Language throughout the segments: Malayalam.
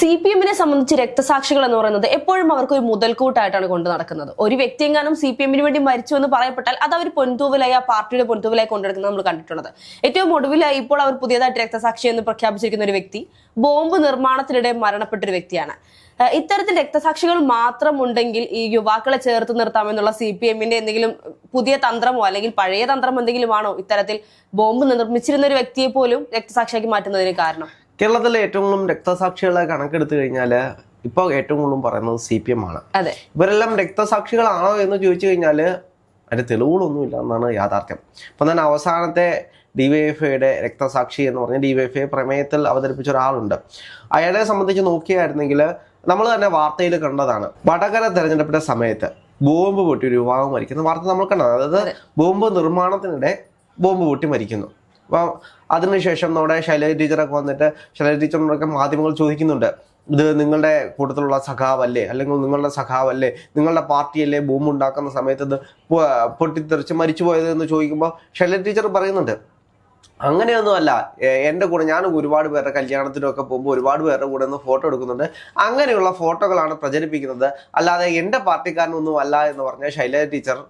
സി പി എമ്മിനെ സംബന്ധിച്ച് രക്തസാക്ഷികൾ എന്ന് പറയുന്നത് എപ്പോഴും അവർക്ക് ഒരു മുതൽക്കൂട്ടായിട്ടാണ് കൊണ്ട് നടക്കുന്നത്. ഒരു വ്യക്തി എങ്ങാനും സി പി എമ്മിന് വേണ്ടി മരിച്ചു എന്ന് പറയപ്പെട്ടാൽ അത് അവർ പൊൻതൂവിലായി ആ പാർട്ടിയുടെ പൊൻതൂവിലായി കൊണ്ടെടുക്കുന്നത് നമ്മൾ കണ്ടിട്ടുള്ളത്. ഏറ്റവും ഒടുവിലായി ഇപ്പോൾ അവർ പുതിയതായിട്ട് രക്തസാക്ഷി എന്ന് പ്രഖ്യാപിച്ചിരിക്കുന്ന ഒരു വ്യക്തി ബോംബ് നിർമ്മാണത്തിനിടെ മരണപ്പെട്ട ഒരു വ്യക്തിയാണ് ഇത്തരത്തിൽ രക്തസാക്ഷികൾ മാത്രം ഉണ്ടെങ്കിൽ ഈ യുവാക്കളെ ചേർത്ത് നിർത്താമെന്നുള്ള സി പി എമ്മിന്റെ എന്തെങ്കിലും പുതിയ തന്ത്രമോ അല്ലെങ്കിൽ പഴയ തന്ത്രം എന്തെങ്കിലും ആണോ ഇത്തരത്തിൽ ബോംബ് നിർമ്മിച്ചിരുന്ന ഒരു വ്യക്തിയെ പോലും രക്തസാക്ഷിയാക്കി മാറ്റുന്നതിന് കാരണം? കേരളത്തിലെ ഏറ്റവും കൂടുതൽ രക്തസാക്ഷികളെ കണക്കെടുത്തു കഴിഞ്ഞാൽ ഇപ്പോൾ ഏറ്റവും കൂടുതലും പറയുന്നത് സി പി എം ആണ്. ഇവരെല്ലാം രക്തസാക്ഷികളാണോ എന്ന് ചോദിച്ചു കഴിഞ്ഞാൽ അതിന്റെ തെളിവുകളൊന്നുമില്ല എന്നാണ് യാഥാർത്ഥ്യം. അപ്പം തന്നെ അവസാനത്തെ ഡിവൈഎഫ്ഐയുടെ രക്തസാക്ഷി എന്ന് പറഞ്ഞ ഡിവൈഎഫ്ഐ പ്രമേയത്തിൽ അവതരിപ്പിച്ച ഒരാളുണ്ട്. അയാളെ സംബന്ധിച്ച് നോക്കിയായിരുന്നെങ്കിൽ നമ്മൾ തന്നെ വാർത്തയിൽ കണ്ടതാണ്. വടകര തെരഞ്ഞെടുപ്പിന്റെ സമയത്ത് ബോംബ് പൊട്ടി ഒരു യുവാവ് മരിക്കുന്ന. വാർത്ത നമ്മൾ കണ്ടത് അതായത് ബോംബ് നിർമ്മാണത്തിനിടെ ബോംബ് പൊട്ടി മരിക്കുന്നു. അപ്പം അതിനുശേഷം നമ്മുടെ ശൈലജ ടീച്ചറൊക്കെ വന്നിട്ട് ശൈലജ ടീച്ചറിനൊക്കെ മാധ്യമങ്ങൾ ചോദിക്കുന്നുണ്ട്. ഇത് നിങ്ങളുടെ കൂട്ടത്തിലുള്ള സഖാവല്ലേ? അല്ലെങ്കിൽ നിങ്ങളുടെ സഖാവല്ലേ? നിങ്ങളുടെ പാർട്ടിയല്ലേ ബോംബ് ഉണ്ടാക്കുന്ന സമയത്ത് ഇത് പൊട്ടിത്തെറിച്ച് മരിച്ചു പോയത് എന്ന് ചോദിക്കുമ്പോൾ ശൈലജ ടീച്ചർ പറയുന്നുണ്ട്. അങ്ങനെയൊന്നുമല്ല. എന്റെ കൂടെ ഞാൻ ഒരുപാട് പേരുടെ കല്യാണത്തിനൊക്കെ പോകുമ്പോൾ ഒരുപാട് പേരുടെ കൂടെ നിന്ന് ഫോട്ടോ എടുക്കുന്നുണ്ട്. അങ്ങനെയുള്ള ഫോട്ടോകളാണ് പ്രചരിപ്പിക്കുന്നത്. അല്ലാതെ എന്റെ പാർട്ടിക്കാരനൊന്നും അല്ല എന്ന് പറഞ്ഞ ശൈലജ ടീച്ചർ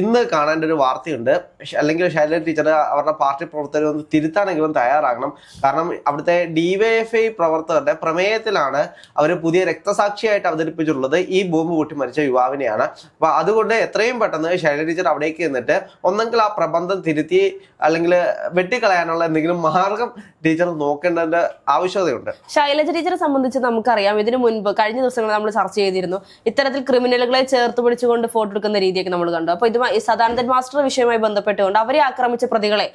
ഇന്ന് കാണേണ്ട ഒരു വാർത്തയുണ്ട് അല്ലെങ്കിൽ ശൈലജ ടീച്ചർ അവരുടെ പാർട്ടി പ്രവർത്തകരെ ഒന്ന് തിരുത്താനെങ്കിലും തയ്യാറാകണം. കാരണം അവിടുത്തെ ഡിവൈഎഫ്ഐ പ്രവർത്തകരുടെ പ്രമേയത്തിലാണ് അവർ പുതിയ രക്തസാക്ഷിയായിട്ട് അവതരിപ്പിച്ചിട്ടുള്ളത്. ഈ ബോംബ് പൊട്ടി മരിച്ച യുവാവിനെയാണ്. അപ്പൊ അതുകൊണ്ട് എത്രയും പെട്ടെന്ന് ശൈലജ ടീച്ചർ അവിടേക്ക് നിന്നിട്ട് ഒന്നെങ്കിൽ ആ പ്രബന്ധം തിരുത്തി അല്ലെങ്കിൽ വെട്ടിക്കളയാനുള്ള എന്തെങ്കിലും മാർഗം ടീച്ചർ നോക്കേണ്ടതിന്റെ ആവശ്യകതയുണ്ട്. ശൈലജ ടീച്ചറെ സംബന്ധിച്ച് നമുക്കറിയാം. ഇതിനു മുൻപ് കഴിഞ്ഞ ദിവസങ്ങൾ നമ്മൾ ചർച്ച ചെയ്തിരുന്നു. ഇത്തരത്തിൽ ക്രിമിനലുകളെ ചേർത്ത് പിടിച്ചുകൊണ്ട് ഫോട്ടോ എടുക്കുന്ന രീതിയൊക്കെ നമ്മൾ കണ്ടു. അപ്പൊ ഇതുമായി സദാനന്ദൻ മാസ്റ്റർ വിഷയവുമായി ബന്ധപ്പെട്ടുകൊണ്ട് അവരെ ആക്രമിച്ച പ്രതികളെ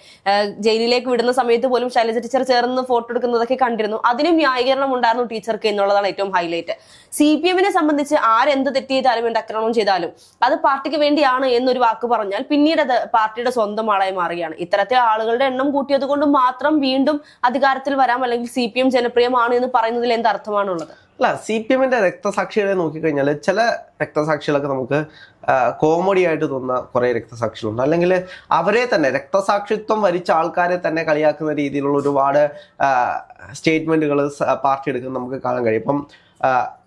ജയിലിലേക്ക് വിടുന്ന സമയത്ത് പോലും ശൈലജ ടീച്ചർ ചേർന്ന് ഫോട്ടോ എടുക്കുന്നതൊക്കെ കണ്ടിരുന്നു. അതിനും ന്യായീകരണം ഉണ്ടായിരുന്നു ടീച്ചർക്ക് എന്നുള്ളതാണ് ഏറ്റവും ഹൈലൈറ്റ്. സി പി എമ്മിനെ സംബന്ധിച്ച് ആരെന്ത് തെറ്റ് ചെയ്താലും എന്ത് ആക്രമണം ചെയ്താലും അത് പാർട്ടിക്ക് വേണ്ടിയാണ് എന്നൊരു വാക്ക് പറഞ്ഞാൽ പിന്നീട് അത് പാർട്ടിയുടെ സ്വന്തം ആളായി മാറുകയാണ്. ഇത്തരത്തെ ആളുകളുടെ എണ്ണം കൂട്ടിയത് കൊണ്ട് മാത്രം വീണ്ടും അധികാരത്തിൽ വരാം അല്ലെങ്കിൽ സി ജനപ്രിയമാണ് എന്ന് പറയുന്നതിൽ എന്ത് അർത്ഥമാണുള്ളത്? അല്ല സി പി എമ്മിന്റെ രക്തസാക്ഷികളെ നോക്കിക്കഴിഞ്ഞാൽ ചില രക്തസാക്ഷികളൊക്കെ നമുക്ക് കോമഡി ആയിട്ട് തോന്നുന്ന കുറെ രക്തസാക്ഷികളുണ്ട്. അല്ലെങ്കിൽ അവരെ തന്നെ രക്തസാക്ഷിത്വം വരിച്ച ആൾക്കാരെ തന്നെ കളിയാക്കുന്ന രീതിയിലുള്ള ഒരുപാട് സ്റ്റേറ്റ്മെന്റുകൾ പാർട്ടി എടുക്കുന്നത് നമുക്ക് കാണാൻ കഴിയും. ഇപ്പം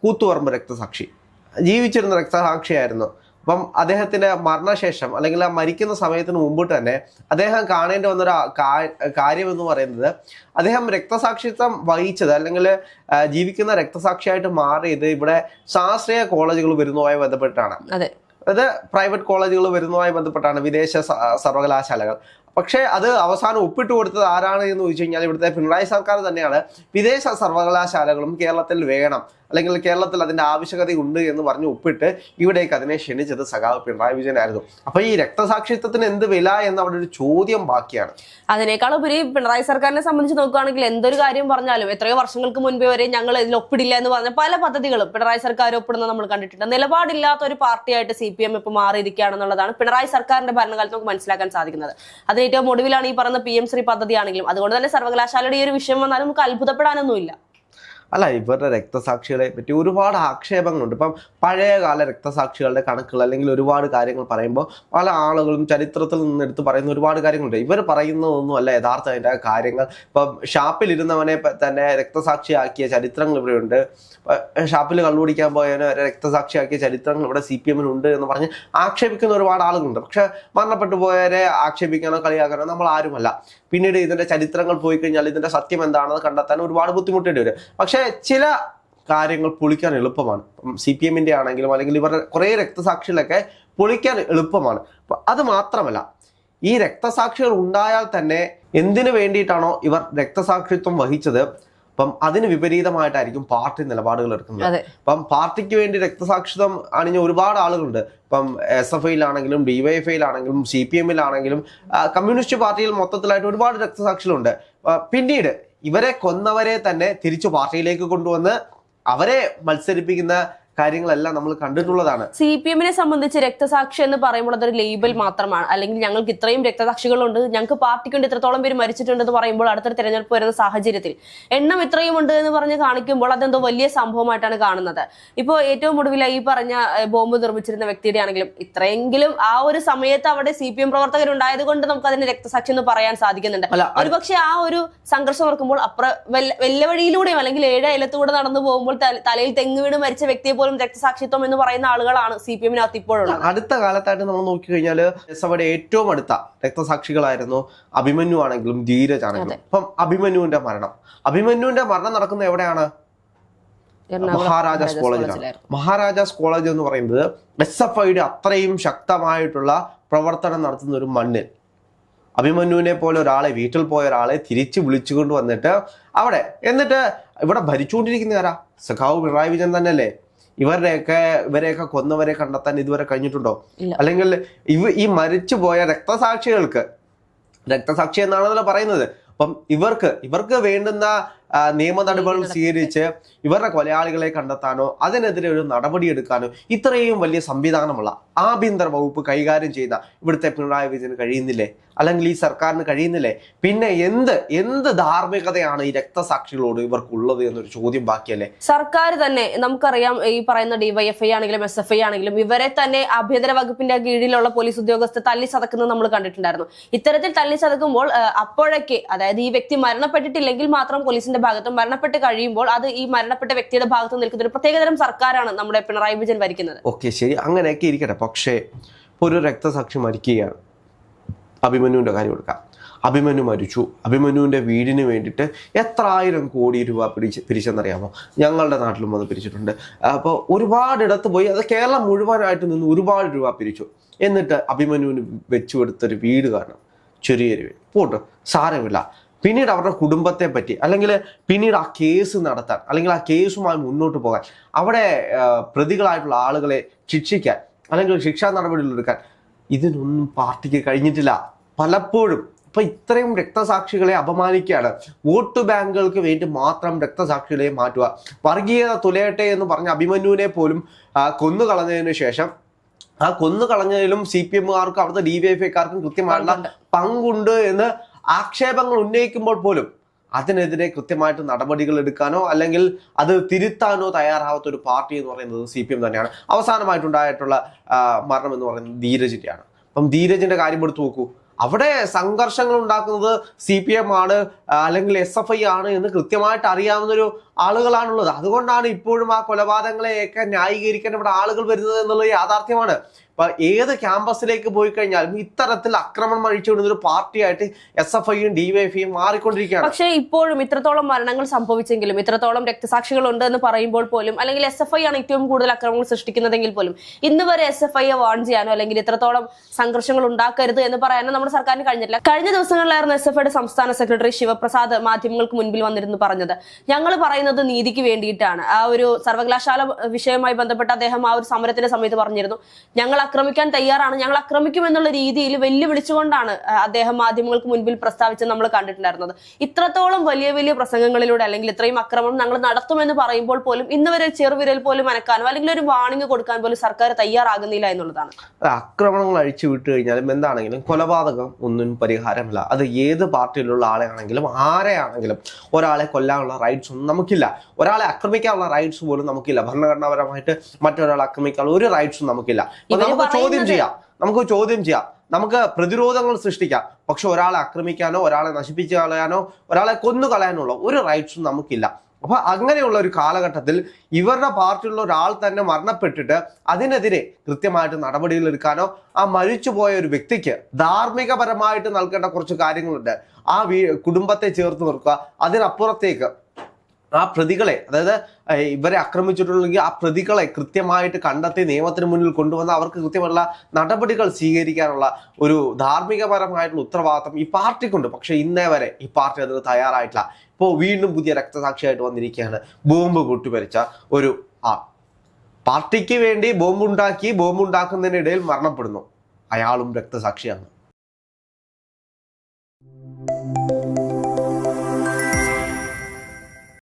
കൂത്തുപറമ്പ് രക്തസാക്ഷി. ജീവിച്ചിരുന്ന രക്തസാക്ഷിയായിരുന്നു. അപ്പം അദ്ദേഹത്തിന്റെ മരണശേഷം അല്ലെങ്കിൽ ആ മരിക്കുന്ന സമയത്തിന് മുമ്പിട്ട് തന്നെ അദ്ദേഹം കാണേണ്ടി വന്നൊരു കാര്യം എന്ന് പറയുന്നത് അദ്ദേഹം രക്തസാക്ഷിത്വം വഹിച്ചത് അല്ലെങ്കിൽ ജീവിക്കുന്ന രക്തസാക്ഷിയായിട്ട് മാറിയത് ഇവിടെ ശാസ്ത്രീയ കോളേജുകൾ വരുന്നതുമായി ബന്ധപ്പെട്ടാണ്. അതെ. അത് പ്രൈവറ്റ് കോളേജുകൾ വരുന്നതുമായി ബന്ധപ്പെട്ടാണ് വിദേശ സർവകലാശാലകൾ. പക്ഷേ അത് അവസാനം ഒപ്പിട്ട് കൊടുത്തത് ആരാണ് എന്ന് ചോദിച്ചു കഴിഞ്ഞാൽ ഇവിടുത്തെ പിണറായി സർക്കാർ തന്നെയാണ്. വിദേശ സർവകലാശാലകളും കേരളത്തിൽ വേണം. അല്ലെങ്കിൽ കേരളത്തിൽ അതിന്റെ ആവശ്യകത ഉണ്ട് എന്ന് പറഞ്ഞ് ഒപ്പിട്ട് ഇവിടേക്ക് അതിനെ ക്ഷണിച്ചത് സഖാവ് പിണറായി വിജയനായിരുന്നു. അപ്പൊ ഈ രക്തസാക്ഷിത്വത്തിന് എന്ത് വില എന്ന് അവിടെ ഒരു ചോദ്യം ബാക്കിയാണ്. അതിനേക്കാൾ ഉപരി പിണറായി സർക്കാരിനെ സംബന്ധിച്ച് നോക്കുകയാണെങ്കിൽ എന്തൊരു കാര്യം പറഞ്ഞാലും എത്രയോ വർഷങ്ങൾക്ക് മുൻപേ വരെ ഞങ്ങൾ ഇതിൽ ഒപ്പിടില്ല എന്ന് പറഞ്ഞ പല പദ്ധതികളും പിണറായി സർക്കാർ ഒപ്പിടുന്നത് നമ്മൾ കണ്ടിട്ടുണ്ട്. നിലപാടില്ലാത്ത ഒരു പാർട്ടിയായിട്ട് സി പി എം ഇപ്പൊ മാറിയിരിക്കുകയാണെന്നുള്ളതാണ് പിണറായി സർക്കാരിന്റെ ഭരണകാലത്ത് നമുക്ക് മനസ്സിലാക്കാൻ സാധിക്കുന്നത്. അതിന് ഏറ്റവും ഒടുവിലാണ് ഈ പറഞ്ഞ പി എം ശ്രീ പദ്ധതി ആണെങ്കിലും അതുകൊണ്ട് തന്നെ സർവകലാശാലയുടെ ഈ ഒരു വിഷയം വന്നാലും നമുക്ക് അത്ഭുതപ്പെടാനൊന്നുമില്ല. അല്ല ഇവരുടെ രക്തസാക്ഷികളെ പറ്റി ഒരുപാട് ആക്ഷേപങ്ങളുണ്ട്. ഇപ്പം പഴയകാല രക്തസാക്ഷികളുടെ കണക്കുകൾ അല്ലെങ്കിൽ ഒരുപാട് കാര്യങ്ങൾ പറയുമ്പോൾ പല ആളുകളും ചരിത്രത്തിൽ നിന്ന് എടുത്ത് പറയുന്ന ഒരുപാട് കാര്യങ്ങളുണ്ട്. ഇവർ പറയുന്നതൊന്നും അല്ല യഥാർത്ഥ അതിന്റെ കാര്യങ്ങൾ. ഇപ്പം ഷാപ്പിലിരുന്നവനെ തന്നെ രക്തസാക്ഷിയാക്കിയ ചരിത്രങ്ങൾ ഇവിടെയുണ്ട്. ഷാപ്പിൽ കള്ളുപിടിക്കാൻ പോയവനെ രക്തസാക്ഷിയാക്കിയ ചരിത്രങ്ങൾ ഇവിടെ സി പി എമ്മിനുണ്ട് എന്ന് പറഞ്ഞ് ആക്ഷേപിക്കുന്ന ഒരുപാട് ആളുകളുണ്ട്. പക്ഷെ മരണപ്പെട്ടു പോയവരെ ആക്ഷേപിക്കാനോ കളിയാക്കാനോ നമ്മൾ ആരുമല്ല. പിന്നീട് ഇതിന്റെ ചരിത്രങ്ങൾ പോയി കഴിഞ്ഞാൽ ഇതിന്റെ സത്യം എന്താണെന്ന് കണ്ടെത്താൻ ഒരുപാട് ബുദ്ധിമുട്ടേണ്ടി വരും. പക്ഷേ ചില കാര്യങ്ങൾ പൊളിക്കാൻ എളുപ്പമാണ്. സി പി എമ്മിന്റെ ആണെങ്കിലും അല്ലെങ്കിൽ ഇവരുടെ കുറേ രക്തസാക്ഷികളൊക്കെ പൊളിക്കാൻ എളുപ്പമാണ്. അത് മാത്രമല്ല ഈ രക്തസാക്ഷികൾ ഉണ്ടായാൽ തന്നെ എന്തിനു വേണ്ടിയിട്ടാണോ ഇവർ രക്തസാക്ഷിത്വം വഹിച്ചത്? അപ്പം അതിന് വിപരീതമായിട്ടായിരിക്കും പാർട്ടി നിലപാടുകൾ എടുക്കുന്നത്. അപ്പം പാർട്ടിക്ക് വേണ്ടി രക്തസാക്ഷിത്വം അണിഞ്ഞ ഒരുപാട് ആളുകളുണ്ട്. ഇപ്പം എസ് എഫ് ഐയിലാണെങ്കിലും ഡിവൈഎഫ്ഐയിലാണെങ്കിലും സി പി എമ്മിലാണെങ്കിലും കമ്മ്യൂണിസ്റ്റ് പാർട്ടിയിൽ മൊത്തത്തിലായിട്ട് ഒരുപാട് രക്തസാക്ഷികളുണ്ട്. പിന്നീട് ഇവരെ കൊന്നവരെ തന്നെ തിരിച്ചു പാർട്ടിയിലേക്ക് കൊണ്ടുവന്ന് അവരെ മത്സരിപ്പിക്കുന്ന കാര്യങ്ങളെല്ലാം നമ്മൾ കണ്ടിട്ടുള്ളതാണ്. സി പി എമ്മിനെ സംബന്ധിച്ച് രക്തസാക്ഷി എന്ന് പറയുമ്പോൾ അതൊരു ലേബൽ മാത്രമാണ്. അല്ലെങ്കിൽ ഞങ്ങൾക്ക് ഇത്രയും രക്തസാക്ഷികളുണ്ട് ഞങ്ങൾക്ക് പാർട്ടിക്ക് വേണ്ടി ഇത്രത്തോളം പേര് മരിച്ചിട്ടുണ്ടെന്ന് പറയുമ്പോൾ അടുത്തൊരു തെരഞ്ഞെടുപ്പ് വരുന്ന സാഹചര്യത്തിൽ എണ്ണം ഇത്രയും ഉണ്ട് എന്ന് പറഞ്ഞ് കാണിക്കുമ്പോൾ അതെന്തോ വലിയ സംഭവമായിട്ടാണ് കാണുന്നത്. ഇപ്പോൾ ഏറ്റവും ഒടുവിൽ ഈ പറഞ്ഞ ബോംബ് നിർമ്മിച്ചിരുന്ന വ്യക്തിയുടെ ആണെങ്കിലും ഇത്രയെങ്കിലും ആ ഒരു സമയത്ത് അവിടെ സി പി എം പ്രവർത്തകരുണ്ടായത് കൊണ്ട് നമുക്ക് അതിന് രക്തസാക്ഷി എന്ന് പറയാൻ സാധിക്കുന്നുണ്ട്. ഒരുപക്ഷെ ആ ഒരു സംഘർഷം ഓർക്കുമ്പോൾ അപ്പുറം വെല്ല വെല്ലവഴിയിലൂടെയും അല്ലെങ്കിൽ ഏഴ് അയലത്തൂടെ നടന്നു പോകുമ്പോൾ തലയിൽ തെങ്ങ് വീണ് മരിച്ച വ്യക്തിയെ പോലും രക്തസാക്ഷിത്വം എന്ന് പറയുന്ന ആളുകളാണ് സി പി എമ്മിനകത്ത് ഇപ്പോഴുള്ളത്. അടുത്ത കാലത്തായിട്ട് നമ്മൾ നോക്കിക്കഴിഞ്ഞാൽ സഭയുടെ ഏറ്റവും അടുത്ത രക്തസാക്ഷികളായിരുന്നു അഭിമന്യു ആണെങ്കിലും ധീരജ് ആണെങ്കിലും. അപ്പം അഭിമന്യുവിന്റെ മരണം. അഭിമന്യുവിന്റെ മരണം നടക്കുന്നത് എവിടെയാണ്? മഹാരാജാസ് കോളേജിലാണ്. മഹാരാജാസ് കോളേജ് എന്ന് പറയുന്നത് എസ് എഫ് ഐയുടെ അത്രയും ശക്തമായിട്ടുള്ള പ്രവർത്തനം നടത്തുന്ന ഒരു മണ്ണിൽ. അഭിമന്യുവിനെ പോലെ ഒരാളെ വീട്ടിൽ പോയ ഒരാളെ തിരിച്ചു വിളിച്ചുകൊണ്ട് വന്നിട്ട് അവിടെ എന്നിട്ട് ഇവിടെ ഭരിച്ചുകൊണ്ടിരിക്കുന്ന ആരാ സഖാവ് പിണറായി വിജയൻ തന്നെയല്ലേ? ഇവരുടെയൊക്കെ ഇവരെയൊക്കെ കൊന്നവരെ കണ്ടെത്താൻ ഇതുവരെ കഴിഞ്ഞിട്ടുണ്ടോ? അല്ലെങ്കിൽ ഇവ ഈ മരിച്ചുപോയ രക്തസാക്ഷികൾക്ക് രക്തസാക്ഷി എന്നാണല്ലോ പറയുന്നത്. അപ്പം ഇവർക്ക് ഇവർക്ക് വേണ്ടുന്ന നിയമ നടപടികൾ സ്വീകരിച്ച് ഇവരുടെ കൊലയാളികളെ കണ്ടെത്താനോ അതിനെതിരെ ഒരു നടപടിയെടുക്കാനോ ഇത്രയും വലിയ സംവിധാനമുള്ള ആഭ്യന്തര വകുപ്പ് കൈകാര്യം ചെയ്ത ഇവിടുത്തെ പിണറായി വിജയന് കഴിയുന്നില്ലേ? അല്ലെങ്കിൽ ഈ സർക്കാരിന് കഴിയുന്നില്ലേ? പിന്നെ എന്ത് എന്ത് ധാർമ്മികതയാണ് ഈ രക്തസാക്ഷികളോട് ഇവർക്കുള്ളത് എന്നൊരു ചോദ്യം ബാക്കിയല്ലേ? സർക്കാർ തന്നെ നമുക്കറിയാം ഈ പറയുന്ന ഡിവൈഎഫ്ഐ ആണെങ്കിലും എസ് എഫ് ഐ ആണെങ്കിലും ഇവരെ തന്നെ ആഭ്യന്തര വകുപ്പിന്റെ കീഴിലുള്ള പോലീസ് ഉദ്യോഗസ്ഥർ തല്ലി ചതക്കുന്നത് നമ്മൾ കണ്ടിട്ടുണ്ടായിരുന്നു. ഇത്തരത്തിൽ തല്ലി ചതക്കുമ്പോൾ അപ്പോഴൊക്കെ അതായത് ഈ വ്യക്തി മരണപ്പെട്ടിട്ടില്ലെങ്കിൽ മാത്രം പോലീസിന്റെ ഭാഗത്തും മരണപ്പെട്ട് കഴിയുമ്പോൾ അത് ഈ മരണപ്പെട്ട വ്യക്തിയുടെ ഭാഗത്ത് നിൽക്കുന്ന ഒരു പ്രത്യേകതരം സർക്കാരാണ് നമ്മുടെ പിണറായി വിജയൻ ഭരിക്കുന്നത്. ഓക്കെ ശരി. അങ്ങനെയൊക്കെ ഇരിക്കട്ടെ. പക്ഷേ ഒരു രക്തസാക്ഷി മരിക്കുകയാണ് അഭിമന്യുവിന്റെ കാര്യം എടുക്കാം. അഭിമന്യു മരിച്ചു. അഭിമന്യുവിന്റെ വീടിന് വേണ്ടിയിട്ട് എത്ര ആയിരം കോടി രൂപ പിടിച്ച് പിരിച്ചെന്നറിയാമോ? ഞങ്ങളുടെ നാട്ടിലും വന്ന് പിരിച്ചിട്ടുണ്ട്. അപ്പോൾ ഒരുപാടിടത്ത് പോയി അത് കേരളം മുഴുവനായിട്ട് നിന്ന് ഒരുപാട് രൂപ പിരിച്ചു. എന്നിട്ട് അഭിമന്യുവിന് വെച്ചു കൊടുത്തൊരു വീട് കാരണം ചെറിയൊരു വീട്. പോട്ട് സാരമില്ല. പിന്നീട് അവരുടെ കുടുംബത്തെ പറ്റി അല്ലെങ്കിൽ പിന്നീട് ആ കേസ് നടത്താൻ അല്ലെങ്കിൽ ആ കേസുമായി മുന്നോട്ട് പോകാൻ അവിടെ പ്രതികളായിട്ടുള്ള ആളുകളെ ശിക്ഷിക്കാൻ അല്ലെങ്കിൽ ശിക്ഷാ നടപടികളെടുക്കാൻ ഇതിനൊന്നും പാർട്ടിക്ക് കഴിഞ്ഞിട്ടില്ല. പലപ്പോഴും ഇപ്പൊ ഇത്രയും രക്തസാക്ഷികളെ അപമാനിക്കുകയാണ്. വോട്ട് ബാങ്കുകൾക്ക് വേണ്ടി മാത്രം രക്തസാക്ഷികളെ മാറ്റുക. വർഗീയത തുലയട്ടെ എന്ന് പറഞ്ഞ അഭിമന്യുവിനെ പോലും കൊന്നു കളഞ്ഞതിന് ശേഷം ആ കൊന്നു കളഞ്ഞതിലും സി പി എമ്മുകാർക്കും അവിടുത്തെ ഡി വൈ എഫ് ഐക്കാർക്കും കൃത്യമായിട്ടുള്ള പങ്കുണ്ട് എന്ന് ആക്ഷേപങ്ങൾ ഉന്നയിക്കുമ്പോൾ പോലും അതിനെതിരെ കൃത്യമായിട്ട് നടപടികൾ എടുക്കാനോ അല്ലെങ്കിൽ അത് തിരുത്താനോ തയ്യാറാവാത്ത ഒരു പാർട്ടി എന്ന് പറയുന്നത് സി പി എം തന്നെയാണ്. അവസാനമായിട്ടുണ്ടായിട്ടുള്ള മരണം എന്ന് പറയുന്നത് ധീരജിന്റെയാണ്. അപ്പം ധീരജിന്റെ കാര്യം എടുത്ത് നോക്കൂ. അവിടെ സംഘർഷങ്ങൾ ഉണ്ടാക്കുന്നത് സി പി എം ആണ് അല്ലെങ്കിൽ എസ് എഫ് ഐ ആണ് എന്ന് കൃത്യമായിട്ട് അറിയാവുന്ന ഒരു ആളുകളാണുള്ളത്. അതുകൊണ്ടാണ് ഇപ്പോഴും ആ കൊലപാതകങ്ങളെയൊക്കെ ന്യായീകരിക്കാൻ ഇവിടെ ആളുകൾ വരുന്നത് എന്നുള്ളത് യാഥാർത്ഥ്യമാണ്. ഏത് ക്യാമ്പസിലേക്ക് പോയി കഴിഞ്ഞാലും ഇത്തരത്തിൽ ആക്രമണം അഴിച്ചുവിടുന്ന ഒരു പാർട്ടിയായിട്ട് എസ് എഫ് ഐയും ഡിവൈഎഫ്ഐയും മാറിക്കൊണ്ടിരിക്കുകയാണ്. പക്ഷേ ഇപ്പോഴും ഇത്രത്തോളം മരണങ്ങൾ സംഭവിച്ചെങ്കിലും ഇത്രത്തോളം രക്തസാക്ഷികൾ ഉണ്ട് എന്ന് പറയുമ്പോൾ പോലും അല്ലെങ്കിൽ എസ് എഫ് ഐ ആണ് ഏറ്റവും കൂടുതൽ അക്രമങ്ങൾ സൃഷ്ടിക്കുന്നതെങ്കിൽ പോലും ഇന്ന് വരെ എസ് എഫ് ഐയെ വാൺ ചെയ്യാനോ അല്ലെങ്കിൽ ഇത്രത്തോളം സംഘർഷങ്ങൾ ഉണ്ടാക്കരുത് എന്ന് പറയാനോ നമ്മുടെ സർക്കാരിന് കഴിഞ്ഞിട്ടില്ല. കഴിഞ്ഞ ദിവസങ്ങളിലായിരുന്നു എസ് എഫ് ഐയുടെ സംസ്ഥാന സെക്രട്ടറി ശിവപ്രസാദ് മാധ്യമങ്ങൾക്ക് മുൻപിൽ വന്നിരുന്നു പറഞ്ഞത്. ഞങ്ങൾ പറയുന്നത് നീതിക്ക് വേണ്ടിയിട്ടാണ്. ആ ഒരു സർവകലാശാല വിഷയവുമായി ബന്ധപ്പെട്ട് അദ്ദേഹം ആ ഒരു സമരത്തിന്റെ സമയത്ത് പറഞ്ഞിരുന്നു. ഞങ്ങൾ ആക്രമിക്കാൻ തയ്യാറാണ്. ഞങ്ങൾ ആക്രമിക്കും എന്നുള്ള രീതിയിൽ വെല്ലുവിളിച്ചുകൊണ്ടാണ് അദ്ദേഹം മാധ്യമങ്ങൾക്ക് മുൻപിൽ പ്രസ്താവിച്ചത് നമ്മൾ കണ്ടിട്ടുണ്ടായിരുന്നത്. ഇത്രത്തോളം വലിയ വലിയ പ്രസംഗങ്ങളിലൂടെ അല്ലെങ്കിൽ ഇത്രയും ആക്രമണം ഞങ്ങൾ നടത്തുമെന്ന് പറയുമ്പോൾ പോലും ഇന്ന് വരെ ചെറുവിരൽ പോലും അനക്കാനോ അല്ലെങ്കിൽ ഒരു വാണിംഗ് കൊടുക്കാൻ പോലും സർക്കാർ തയ്യാറാകുന്നില്ല എന്നുള്ളതാണ്. ആക്രമണങ്ങൾ അഴിച്ചു വിട്ടു കഴിഞ്ഞാലും എന്താണെങ്കിലും കൊലപാതകം ഒന്നും പരിഹാരമില്ല. അത് ഏത് പാർട്ടിയിലുള്ള ആളെയാണെങ്കിലും ആരെയാണെങ്കിലും ഒരാളെ കൊല്ലാനുള്ള റൈറ്റ്സ് ഒന്നും നമുക്കില്ല. ഒരാളെ ആക്രമിക്കാനുള്ള റൈറ്റ്സ് പോലും നമുക്കില്ല. ഭരണഘടനാപരമായിട്ട് മറ്റൊരാളെ ആക്രമിക്കാനുള്ള ഒരു റൈറ്റ്സും നമുക്കില്ല. നമുക്ക് ചോദ്യം ചെയ്യാം. നമുക്ക് ചോദ്യം ചെയ്യാം. നമുക്ക് പ്രതിരോധങ്ങൾ സൃഷ്ടിക്കാം. പക്ഷെ ഒരാളെ ആക്രമിക്കാനോ ഒരാളെ നശിപ്പിച്ചു കളയാനോ ഒരാളെ കൊന്നു കളയാനുള്ള ഒരു റൈറ്റ്സും നമുക്കില്ല. അപ്പൊ അങ്ങനെയുള്ള ഒരു കാലഘട്ടത്തിൽ ഇവരുടെ പാർട്ടിയിലുള്ള ഒരാൾ തന്നെ മരണപ്പെട്ടിട്ട് അതിനെതിരെ കൃത്യമായിട്ട് നടപടികൾ എടുക്കാനോ ആ മരിച്ചുപോയ ഒരു വ്യക്തിക്ക് ധാർമ്മികപരമായിട്ട് നൽകേണ്ട കുറച്ച് കാര്യങ്ങളുണ്ട്. ആ കുടുംബത്തെ ചേർത്ത് നിർക്കുക അതിനപ്പുറത്തേക്ക് ആ പ്രതികളെ അതായത് ഇവരെ ആക്രമിച്ചിട്ടുണ്ടെങ്കിൽ ആ പ്രതികളെ കൃത്യമായിട്ട് കണ്ടെത്തി നിയമത്തിന് മുന്നിൽ കൊണ്ടുവന്ന് അവർക്ക് കൃത്യമുള്ള നടപടികൾ സ്വീകരിക്കാനുള്ള ഒരു ധാർമ്മികപരമായിട്ടുള്ള ഉത്തരവാദിത്തം ഈ പാർട്ടിക്കുണ്ട്. പക്ഷെ ഇന്നേ വരെ ഈ പാർട്ടി അതിന് തയ്യാറായിട്ടില്ല. ഇപ്പോൾ വീണ്ടും പുതിയ രക്തസാക്ഷിയായിട്ട് വന്നിരിക്കുകയാണ് ബോംബ് പൊട്ടിമരിച്ച ഒരു ആ പാർട്ടിക്ക് വേണ്ടി ബോംബുണ്ടാക്കി ബോംബുണ്ടാക്കുന്നതിനിടയിൽ മരണപ്പെടുന്നു. അയാളും രക്തസാക്ഷിയാണ്.